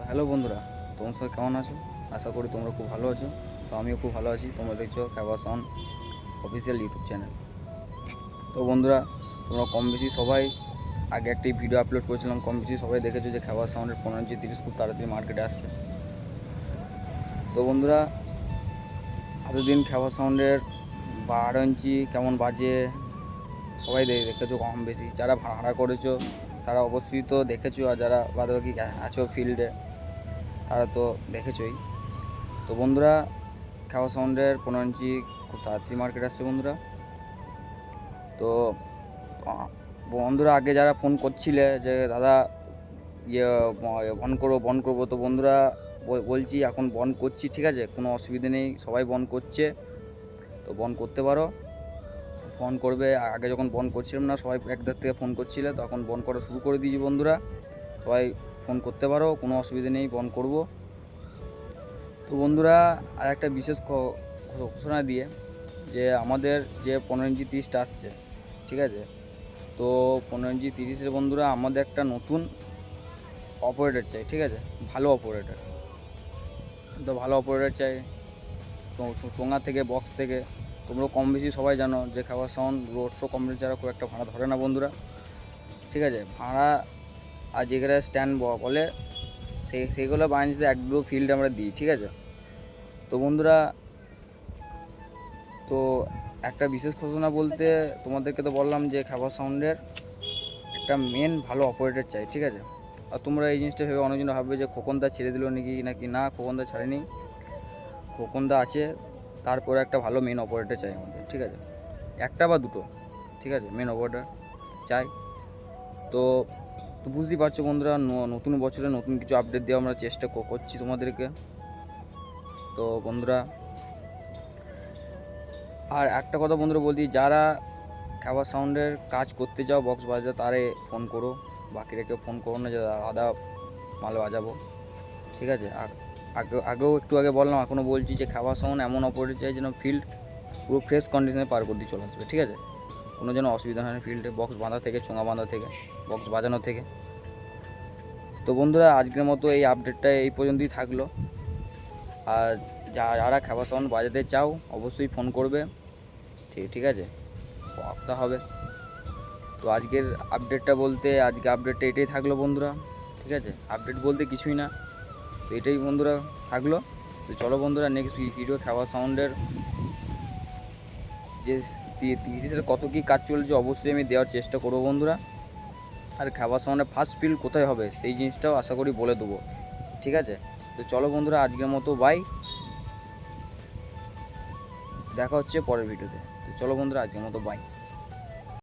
তো হ্যালো বন্ধুরা, তোমার সবাই কেমন আছো? আশা করি তোমরা খুব ভালো আছো। তো আমিও খুব ভালো আছি। তোমরা দেখছ ফেভাস অন অফিসিয়াল ইউটিউব চ্যানেল তো বন্ধুরা, তোমরা কম বেশি সবাই আগে একটি ভিডিও আপলোড করেছিলাম। কম বেশি সবাই দেখেছ যে খাবার সাউন্ডের পনেরো ইঞ্চি তিরিশ খুব তাড়াতাড়ি মার্কেটে আসছে। তো বন্ধুরা, এতদিন খাবার সাউন্ডের বারো ইঞ্চি কেমন বাজে সবাই দেখেছ কম বেশি। যারা ভাড়া করেছ, তারা অবশ্যই তো দেখেছ। আর যারা বাদবাকি আছো ফিল্ডে তারা তো দেখেছই। তো বন্ধুরা খাওয়া সাউন্ডের পনেরো ইঞ্চি খুব তাড়াতাড়ি মার্কেট আসছে বন্ধুরা। তো বন্ধুরা আগে যারা ফোন করছিলে যে, দাদা ইয়ে বন করব বন করব, তো বন্ধুরা বলছি, এখন বন করছি, ঠিক আছে? কোনো অসুবিধা নেই, সবাই বন করছে। তো বন করতে পারো। ফোন করবে, আগে যখন বন করছিলাম না, সবাই একদার থেকে ফোন করছিলে, তখন বন করা শুরু করে দিয়েছি বন্ধুরা। সবাই ফোন করতে পারো, কোনো অসুবিধা নেই ফোন করব। তো বন্ধুরা, আর একটা বিশেষ ঘোষণা দিয়ে যে আমাদের যে পনেরো ইঞ্চি তিরিশটা আসছে, ঠিক আছে? তো পনেরো ইঞ্চি তিরিশের বন্ধুরা, আমাদের একটা নতুন অপারেটর চাই, ঠিক আছে? ভালো অপারেটর। তো ভালো অপারেটর চাই চোঙা থেকে, বক্স থেকে। তোমরা কম বেশি সবাই জানো যে খাবার সাউন্ড, রোড শো কোম্পানি ছাড়া খুব একটা ভাড়া ধরে না বন্ধুরা, ঠিক আছে? ভাড়া আর যেখানে স্ট্যান্ড বলে সেই সেইগুলো বানিয়েছে এক দুটো ফিল্ড আমরা দিই, ঠিক আছে? তো বন্ধুরা, তো একটা বিশেষ ঘোষণা বলতে তোমাদেরকে তো বললাম যে খাবার সাউন্ডের একটা মেন ভালো অপারেটর চাই, ঠিক আছে? আর তোমরা এই জিনিসটা ভেবে অনেকজন ভাববে যে খোকনদা ছেড়ে দিল নাকি নাকি না, খোকনদা ছাড়েনি। খোকনদা আছে, তারপরে একটা ভালো মেন অপারেটর চাই আমাদের, ঠিক আছে? একটা বা দুটো, ঠিক আছে মেন অপারেটর চাই। তো তো বুঝতেই পারছ বন্ধুরা নতুন বছরে নতুন কিছু আপডেট দেওয়া আমরা চেষ্টা করছি তোমাদেরকে। তো বন্ধুরা, আর একটা কথা বন্ধুরা বলছি, যারা খাবার সাউন্ডের কাজ করতে চাও বক্স বাজাতে তারে ফোন করো। বাকিরা কেউ ফোন করো না, যে আদা মাল বাজাবো। ঠিক আছে? আর আগে, আগেও একটু আগে বললাম এখনও বলছি যে খাবার সাউন্ড এমন অপারেট চাই যেন ফিল্ড পুরো ফ্রেশ কন্ডিশনে পার করে দিয়ে চলে আসবে। ঠিক আছে? কোনো যেন অসুবিধা হয় না ফিল্ডে বক্স বাঁধা থেকে, চোঙা বাঁধা থেকে বক্স বাজানো থেকে। তো বন্ধুরা, আজকের মতো এই আপডেটটা এই পর্যন্তই থাকল। আর যা- যারা খাবার সাউন্ড বাজাতে চাও, অবশ্যই ফোন করবে। ঠিক ঠিক আছে? কথা হবে। তো আজকের আপডেটটা বলতে, আজকে আপডেটটা এটাই থাকল বন্ধুরা। ঠিক আছে? আপডেট বলতে কিছুই না। তো এটাই বন্ধুরা থাকল। তো চলো বন্ধুরা নেক্সট ভিডিও খাবার সাউন্ডের যে তিরিশের কত কী কাজ চলছে অবশ্যই আমি দেওয়ার চেষ্টা করব বন্ধুরা। আর খাবার সামনে ফার্স্ট ফিল কোথায় হবে সেই জিনিসটাও আশা করি বলে দেবো। ঠিক আছে? তো চলো বন্ধুরা, আজকের মতো বাই দেখা হচ্ছে পরের ভিডিওতে তো। চলো বন্ধুরা, আজকের মতো বাই